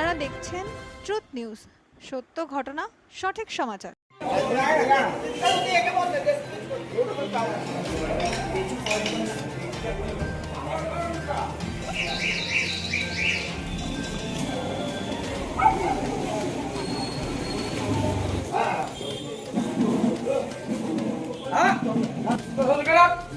আপনারা দেখছেন truth news. সত্য ঘটনা সঠিক সমাচার। जय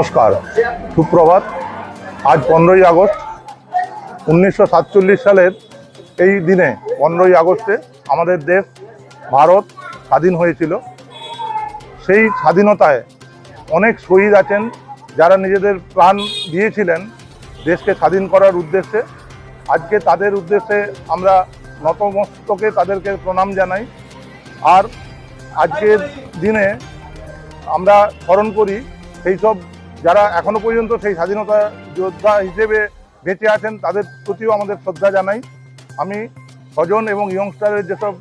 নমস্কার। সুপ্রভাত। আজ পনেরোই আগস্ট, উনিশশো সাতচল্লিশ সালের এই দিনে, পনেরোই আগস্টে আমাদের দেশ, ভারত স্বাধীন হয়েছিল। সেই স্বাধীনতায় অনেক শহীদ আছেন যারা নিজেদের প্রাণ দিয়েছিলেন দেশকে স্বাধীন করার উদ্দেশ্যে। আজকে তাদের উদ্দেশ্যে আমরা নতমস্তকে তাদেরকে প্রণাম জানাই। আর আজকের দিনে আমরা স্মরণ করি, সেই সব যারা এখনও পর্যন্ত সেই স্বাধীনতা যোদ্ধা হিসেবে বেঁচে আছেন, তাদের প্রতিও আমাদের শ্রদ্ধা জানাই। আমি স্বজন এবং ইয়ংস্টারের যেসব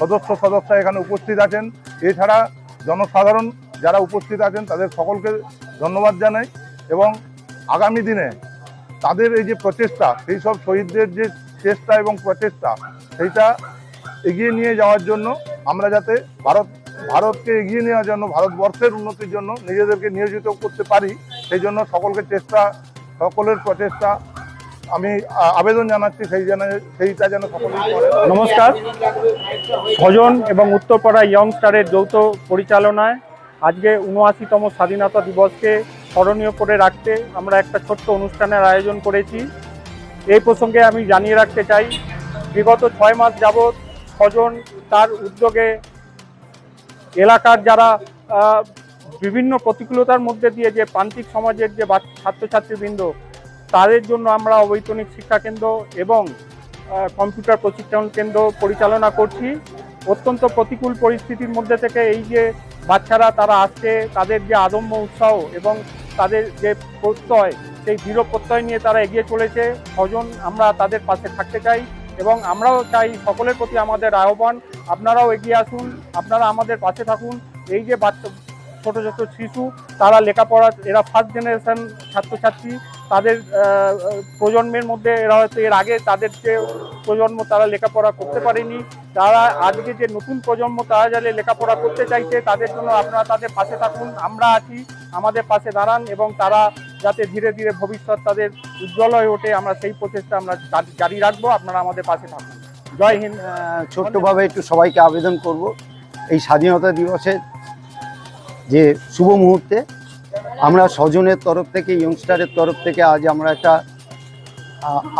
সদস্য সদস্য এখানে উপস্থিত আছেন, এছাড়া জনসাধারণ যারা উপস্থিত আছেন, তাদের সকলকে ধন্যবাদ জানাই এবং আগামী দিনে তাদের এই যে প্রচেষ্টা, সেই সব শহীদদের যে চেষ্টা এবং প্রচেষ্টা, সেইটা এগিয়ে নিয়ে যাওয়ার জন্য আমরা যাতে ভারত ভারতকে এগিয়ে নেওয়ার জন্য, ভারতবর্ষের উন্নতির জন্য নিজেদেরকে নিয়োজিত করতে পারি, সেই জন্য সকলকে চেষ্টা, সকলের প্রচেষ্টা। আমি আবেদন জানাচ্ছি সেই যেন, সেইটা যেন সকলেই নমস্কার। স্বজন এবং উত্তরপাড়া ইয়ং স্টারের যৌথ পরিচালনায় আজকে উনআশিতম স্বাধীনতা দিবসকে স্মরণীয় করে রাখতে আমরা একটা ছোট্ট অনুষ্ঠানের আয়োজন করেছি। এই প্রসঙ্গে আমি জানিয়ে রাখতে চাই, বিগত ছয় মাস যাবৎ স্বজন তার উদ্যোগে এলাকার যারা বিভিন্ন প্রতিকূলতার মধ্যে দিয়ে যে প্রান্তিক সমাজের যে ছাত্রছাত্রীবৃন্দ, তাদের জন্য আমরা অবৈতনিক শিক্ষা কেন্দ্র এবং কম্পিউটার প্রশিক্ষণ কেন্দ্র পরিচালনা করছি। অত্যন্ত প্রতিকূল পরিস্থিতির মধ্যে থেকে এই যে বাচ্চারা তারা আসছে, তাদের যে আদম্য উৎসাহ এবং তাদের যে প্রত্যয়, সেই দৃঢ় প্রত্যয় নিয়ে তারা এগিয়ে চলেছে। স্বজন আমরা তাদের পাশে থাকতে চাই। এবং আমরাও চাই সকলের প্রতি আমাদের আহ্বান। আপনারাও এগিয়ে আসুন, আপনারা আমাদের পাশে থাকুন। এই যে বাচ্চা, ছোটো ছোটো শিশু, তারা লেখাপড়া, এরা ফার্স্ট জেনারেশন ছাত্রছাত্রী, তাদের প্রজন্মের মধ্যে এরা হয়তো এর আগে তাদের যে প্রজন্ম তারা লেখাপড়া করতে পারেনি, তারা আজকে যে নতুন প্রজন্ম তারা যারা লেখাপড়া করতে চাইছে, তাদের জন্য আপনারা তাদের পাশে থাকুন, আমরা আছি, আমাদের পাশে দাঁড়ান এবং তারা যাতে ধীরে ধীরে ভবিষ্যৎ তাদের উজ্জ্বল হয়ে ওঠে, আমরা সেই প্রচেষ্টা আমরা জারি রাখব, আপনারা আমাদের পাশে থাকুন। জয় হিন্দ। ছোট্টভাবে একটু সবাইকে আবেদন করব, এই স্বাধীনতা দিবসের যে শুভ মুহূর্তে আমরা স্বজনের তরফ থেকে ইয়ংস্টারের তরফ থেকে আজ আমরা একটা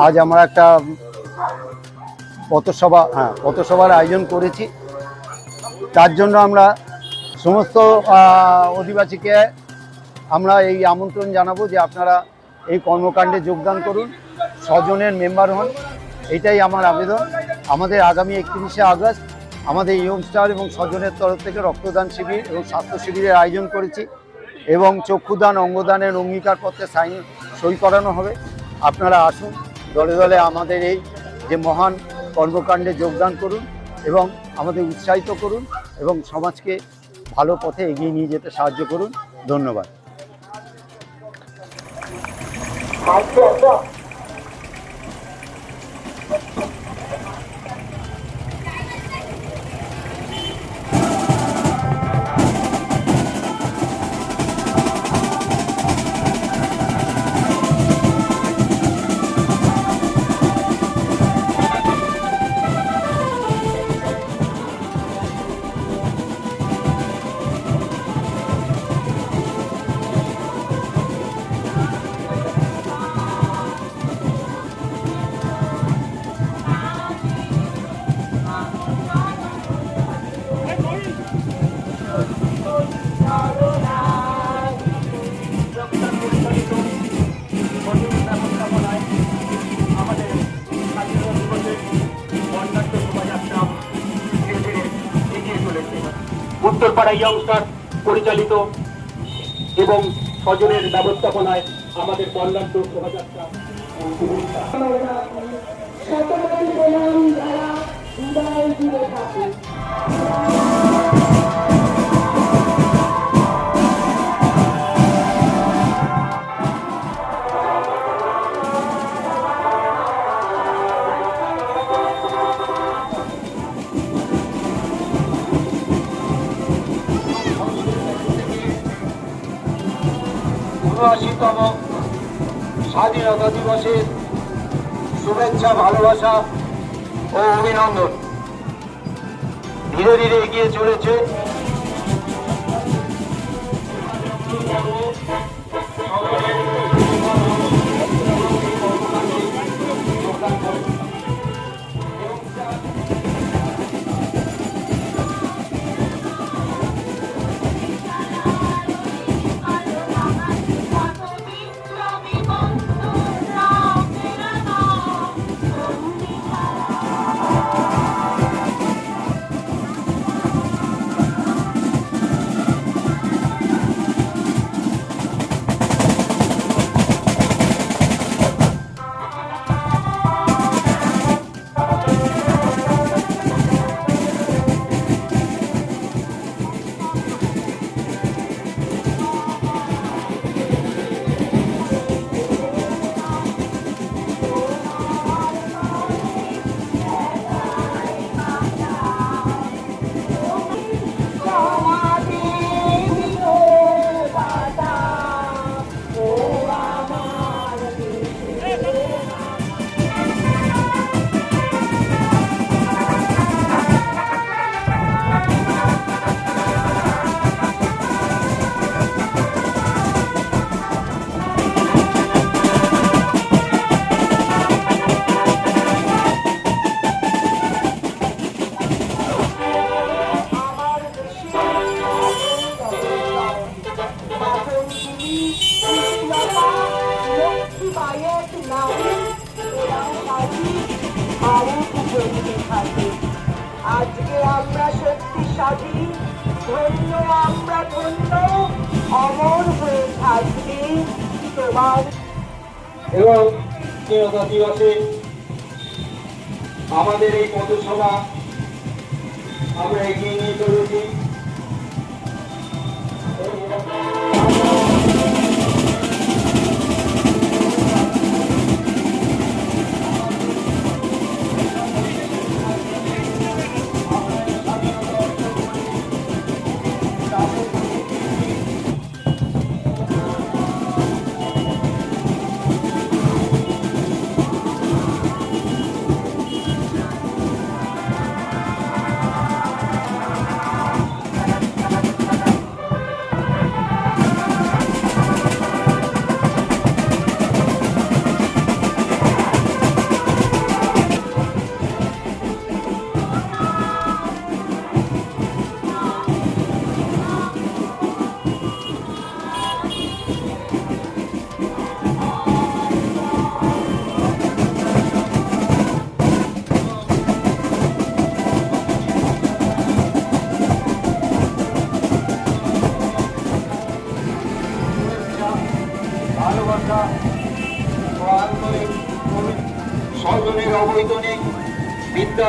আজ আমরা একটা পথসভা হ্যাঁ পথসভার আয়োজন করেছি। তার জন্য আমরা সমস্ত অধিবাসীকে আমরা এই আমন্ত্রণ জানাব যে আপনারা এই কর্মকাণ্ডে যোগদান করুন, স্বজনের মেম্বার হন, এটাই আমার আবেদন। আমাদের আগামী একত্রিশে আগস্ট আমাদের ইয়ংস্টার এবং স্বজনের তরফ থেকে রক্তদান শিবির এবং স্বাস্থ্য শিবিরের আয়োজন করেছি এবং চক্ষুদান, অঙ্গদানের অঙ্গীকারপত্রে সাইন সই করানো হবে। আপনারা আসুন, দলে দলে আমাদের এই যে মহান কর্মকাণ্ডে যোগদান করুন এবং আমাদের উৎসাহিত করুন এবং সমাজকে ভালো পথে এগিয়ে নিয়ে যেতে সাহায্য করুন। ধন্যবাদ। 발표한다. উত্তরপাড়া ইয়ংস্টার পরিচালিত এবং স্বজনের ব্যবস্থাপনায় আমাদের কল্যাণ শোভাযাত্রা প্রণাম উনআশিতম স্বাধীনতা দিবসের শুভেচ্ছা ভালোবাসা ও অভিনন্দন। ধীরে ধীরে এগিয়ে চলেছে স্বাধীনতা দিবসে আমাদের এই পথসভা আমরা এগিয়ে নিয়ে চলেছি।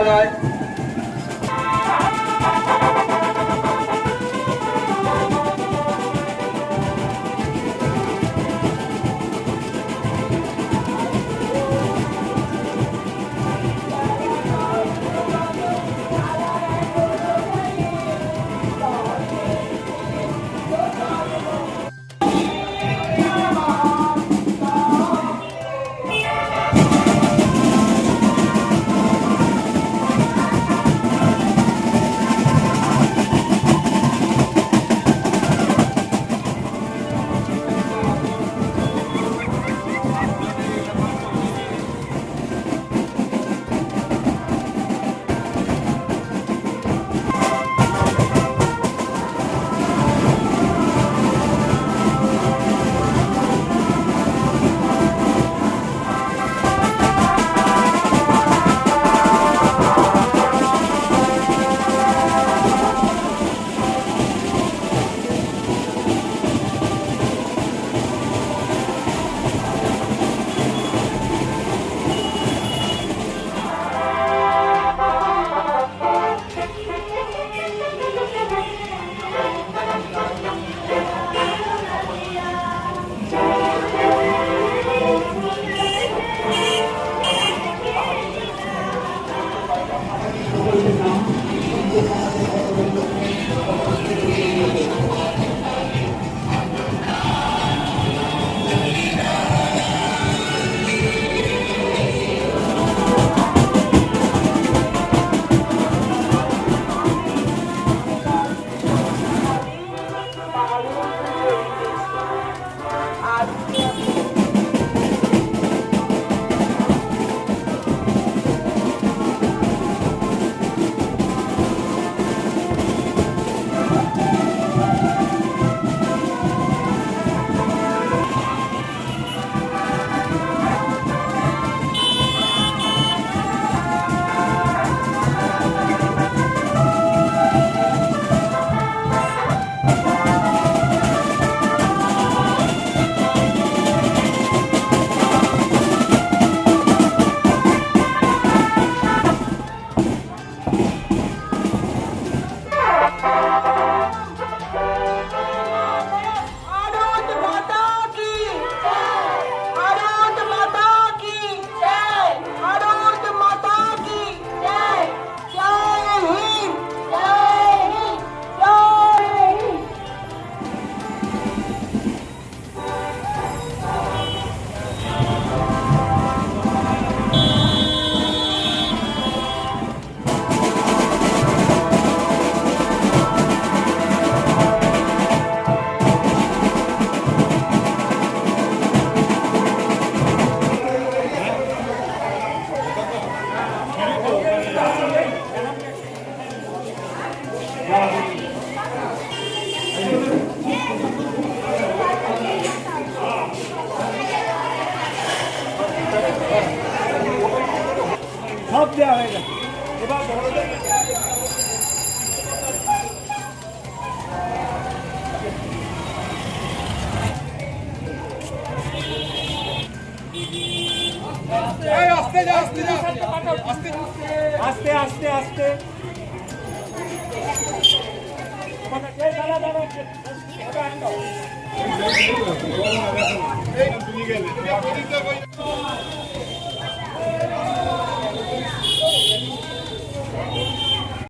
বিদ্যালয় সব আস্তে আস্তে আস্তে আস্তে আস্তে আস্তে দাঁড়া, দাঁড়া।